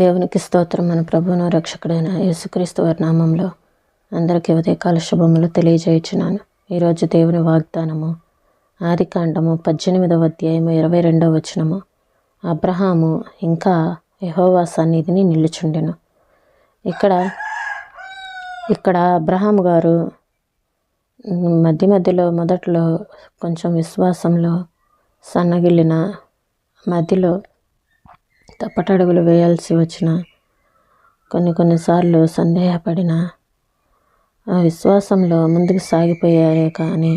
దేవునికి స్తోత్రం. మన ప్రభువును రక్షకుడైన యేసుక్రీస్తు వారి నామంలో అందరికీ ఉదయకాల శుభములు తెలియజేయుచున్నాను. ఈరోజు దేవుని వాగ్దానము ఆది కాండము పద్దెనిమిదవ అధ్యాయము ఇరవై రెండవ వచనము. అబ్రహాము ఇంకా యహోవా సన్నిధిని నిలుచుండెను. ఇక్కడ ఇక్కడ అబ్రహాం గారు మధ్య మధ్యలో మొదట్లో కొంచెం విశ్వాసంలో సన్నగిల్లిన మధ్యలో తప్పటడుగులు వేయాల్సి వచ్చిన కొన్ని కొన్నిసార్లు సందేహపడిన ఆ విశ్వాసంలో ముందుకు సాగిపోయారే కానీ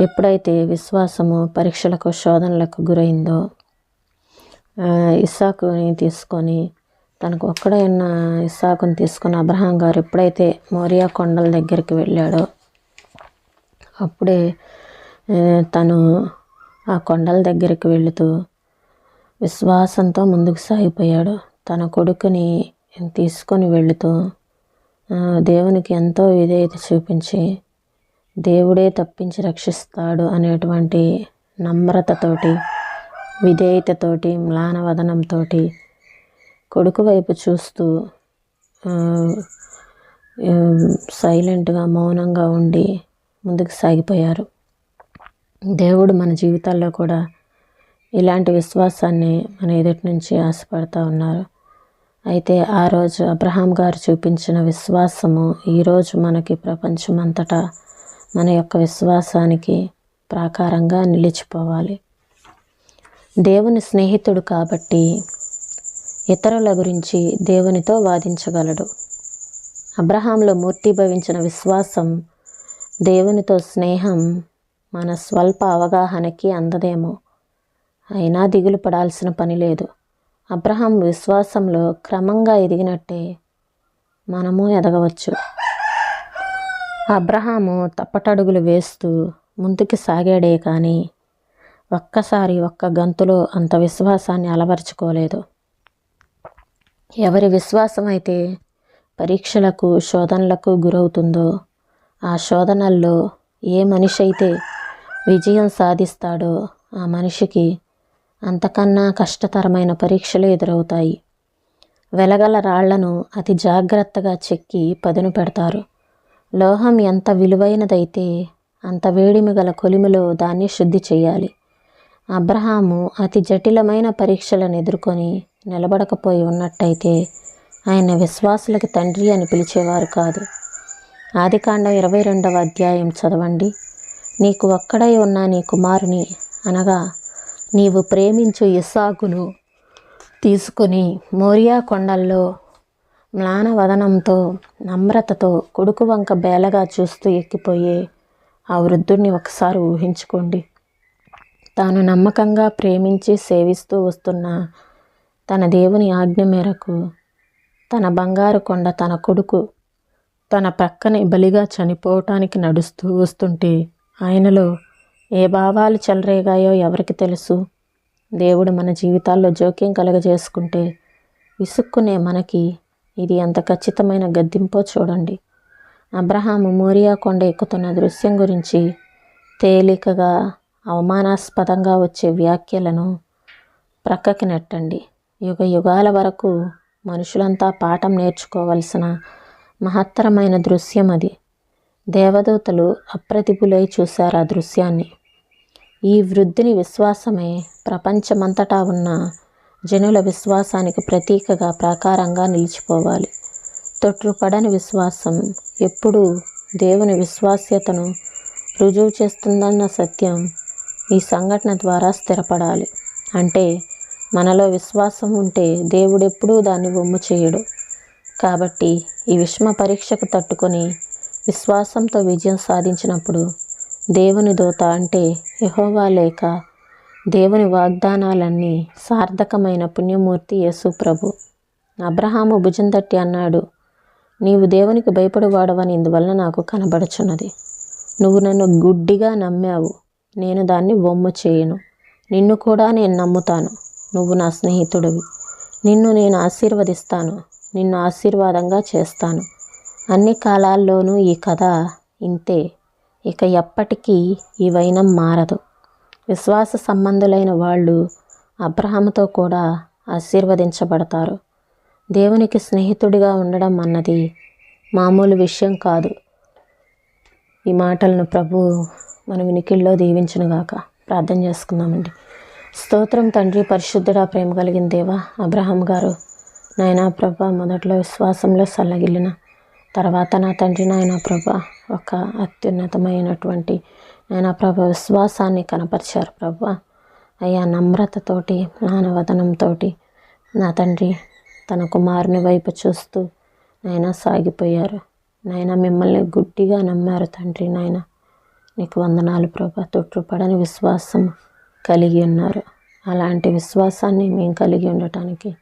ఎప్పుడైతే విశ్వాసము పరీక్షలకు శోధనలకు గురైందో ఇస్సాకుని తీసుకొని తనకు ఒక్కడైన ఇస్సాకుని తీసుకుని అబ్రహాం గారు ఎప్పుడైతే మోరియా కొండల దగ్గరికి వెళ్ళాడో అప్పుడే తను ఆ కొండల దగ్గరికి వెళుతూ విశ్వాసంతో ముందుకు సాగిపోయాడు. తన కొడుకుని తీసుకొని వెళుతూ దేవునికి ఎంతో విధేయత చూపించి దేవుడే తప్పించి రక్షిస్తాడు అనేటువంటి నమ్రతతోటి విధేయతతోటి మ్లానవదనంతో కొడుకు వైపు చూస్తూ సైలెంట్గా మౌనంగా ఉండి ముందుకు సాగిపోయారు. దేవుడు మన జీవితాల్లో కూడా ఇలాంటి విశ్వాసాన్ని మన ఎదుటి నుంచి ఆశపడతా ఉన్నారు. అయితే ఆ రోజు అబ్రహాం గారు చూపించిన విశ్వాసము ఈరోజు మనకి ప్రపంచమంతటా మన యొక్క విశ్వాసానికి ప్రాకారంగా నిలిచిపోవాలి. దేవుని స్నేహితుడు కాబట్టి ఇతరుల గురించి దేవునితో వాదించగలడు. అబ్రహాంలో మూర్తిభవించిన విశ్వాసం దేవునితో స్నేహం మన స్వల్ప అవగాహనకి అందదేమో. అయినా దిగులు పడాల్సిన పని లేదు. అబ్రహాం విశ్వాసంలో క్రమంగా ఎదిగినట్టే మనము ఎదగవచ్చు. అబ్రహాము తప్పటడుగులు వేస్తూ ముందుకు సాగాడే కానీ ఒక్కసారి ఒక్క గంతులో అంత విశ్వాసాన్ని అలవరుచుకోలేదు. ఎవరి విశ్వాసం అయితే పరీక్షలకు శోధనలకు గురవుతుందో ఆ శోధనల్లో ఏ మనిషి అయితే విజయం సాధిస్తాడో ఆ మనిషికి అంతకన్నా కష్టతరమైన పరీక్షలు ఎదురవుతాయి. వెలగల రాళ్ళను అతి జాగ్రత్తగా చెక్కి పదును పెడతారు. లోహం ఎంత విలువైనదైతే అంత వేడిమి గల కొలిమిలో దాన్ని శుద్ధి చేయాలి. అబ్రహాము అతి జటిలమైన పరీక్షలను ఎదుర్కొని నిలబడకపోయి ఉన్నట్టయితే ఆయన విశ్వాసులకి తండ్రి అని పిలిచేవారు కాదు. ఆదికాండం ఇరవై రెండవ అధ్యాయం చదవండి. నీకు ఒక్కడై ఉన్న నీ కుమారుని అనగా నీవు ప్రేమించు ఇస్సాకును తీసుకుని మోరియా కొండల్లో మ్లానవదనంతో నమ్రతతో కొడుకు వంక బేలగా చూస్తూ ఎక్కిపోయే ఆ వృద్ధుడిని ఒకసారి ఊహించుకోండి. తాను నమ్మకంగా ప్రేమించి సేవిస్తూ వస్తున్న తన దేవుని ఆజ్ఞ మేరకు తన బంగారు కొండ తన కొడుకు తన పక్కనే బలిగా చనిపోవటానికి నడుస్తూ వస్తుంటే ఆయనలో ఏ భావాలు చెలరేగాయో ఎవరికి తెలుసు? దేవుడు మన జీవితాల్లో జోక్యం కలగజేసుకుంటే విసుక్కునే మనకి ఇది ఎంత ఖచ్చితమైన గద్దింపో చూడండి. అబ్రహాము మోరియా కొండ ఎక్కుతున్న దృశ్యం గురించి తేలికగా అవమానాస్పదంగా వచ్చే వ్యాఖ్యలను ప్రక్కకి నెట్టండి. యుగ యుగాల వరకు మనుషులంతా పాఠం నేర్చుకోవలసిన మహత్తరమైన దృశ్యం అది. దేవదూతలు అప్రతిభులై చూశారు ఆ దృశ్యాన్ని. ఈ వృద్ధిని విశ్వాసమే ప్రపంచమంతటా ఉన్న జనుల విశ్వాసానికి ప్రతీకగా ప్రాకారంగా నిలిచిపోవాలి. తొట్టుపడని విశ్వాసం ఎప్పుడూ దేవుని విశ్వాస్యతను రుజువు చేస్తుందన్న సత్యం ఈ సంఘటన ద్వారా స్థిరపడాలి. అంటే మనలో విశ్వాసం ఉంటే దేవుడెప్పుడూ దాన్ని వమ్ము చేయడు. కాబట్టి ఈ విషమ పరీక్షకు తట్టుకొని విశ్వాసంతో విజయం సాధించినప్పుడు దేవుని దూత అంటే యహోవా లేక దేవుని వాగ్దానాలన్నీ సార్థకమైన పుణ్యమూర్తి యేసు ప్రభు. అబ్రహాము భుజం తట్టి అన్నాడు నీవు దేవునికి భయపడువాడవని ఇందువల్ల నాకు కనబడుచున్నది. నువ్వు నన్ను గుడ్డిగా నమ్మావు. నేను దాన్ని వమ్ము చేయను. నిన్ను కూడా నేను నమ్ముతాను. నువ్వు నా స్నేహితుడివి. నిన్ను నేను ఆశీర్వదిస్తాను. నిన్ను ఆశీర్వాదంగా చేస్తాను. అన్ని కాలాల్లోనూ ఈ కథ ఇంతే. ఇక ఎప్పటికీ ఈ వైనం మారదు. విశ్వాస సంబంధులైన వాళ్ళు అబ్రహాముతో కూడా ఆశీర్వదించబడతారు. దేవునికి స్నేహితుడిగా ఉండడం అన్నది మామూలు విషయం కాదు. ఈ మాటలను ప్రభు మన వినికిల్లో దీవించునుగాక. ప్రార్థన చేసుకుందామండి. స్తోత్రం తండ్రి పరిశుద్ధుడా ప్రేమ కలిగిన దేవా అబ్రహాం గారు నాయనా ప్రభ మొదట్లో విశ్వాసంలో సల్లగిల్లిన తర్వాత నా తండ్రి నాయన ప్రభ ఒక అత్యున్నతమైనటువంటి నాయన ప్రభ విశ్వాసాన్ని కనపరిచారు ప్రభ. అయ్యా నమ్రతతోటి జ్ఞానవదనంతో నా తండ్రి తన కుమారుని వైపు చూస్తూ నాయన సాగిపోయారు. నాయన మిమ్మల్ని గుడ్డిగా నమ్మారు తండ్రి నాయన. నీకు వందనాలు ప్రభా. తొట్టుపడని విశ్వాసం కలిగి ఉన్నారు. అలాంటి విశ్వాసాన్ని మేము కలిగి ఉండటానికి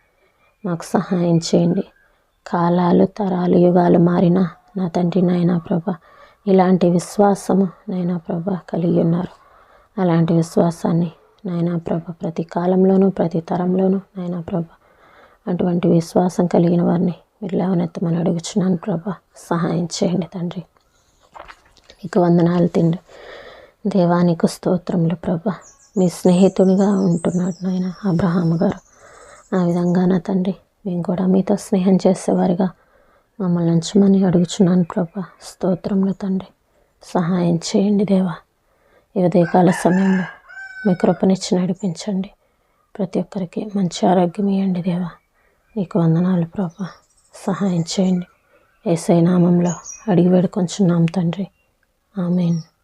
మాకు సహాయం చేయండి. కాలాలు తరాలు యుగాలు మారినా నా తండ్రి నాయన ప్రభ ఇలాంటి విశ్వాసము నైనా ప్రభ కలిగి ఉన్నారు. అలాంటి విశ్వాసాన్ని నాయన ప్రభ ప్రతి కాలంలోనూ ప్రతి తరంలోనూ నాయన ప్రభ అటువంటి విశ్వాసం కలిగిన వారిని మీరు లేవనెత్తమని అడుగుచున్నాను ప్రభ. సహాయం చేయండి తండ్రి. నీకు వందనాలు తిండి. దేవానికి స్తోత్రములు ప్రభ. మీ స్నేహితునిగా ఉంటున్నాడు నాయన అబ్రహాము గారు. ఆ విధంగా నా తండ్రి మేము కూడా మీతో స్నేహం చేసేవారిగా మమ్మల్ని ఉంచమని అడుగుచున్నాను ప్రభా. స్తోత్రములు తండ్రి. సహాయం చేయండి దేవా. ఈ ఉదయకాల సమయంలో మీ కృపనిచ్చి నడిపించండి. ప్రతి ఒక్కరికి మంచి ఆరోగ్యం ఇవ్వండి దేవా. నీకు వందనాలు ప్రభా. సహాయం చేయండి. ఏసై నామంలో అడిగి వేడుకొంచున్నాం తండ్రి. ఆమెన్.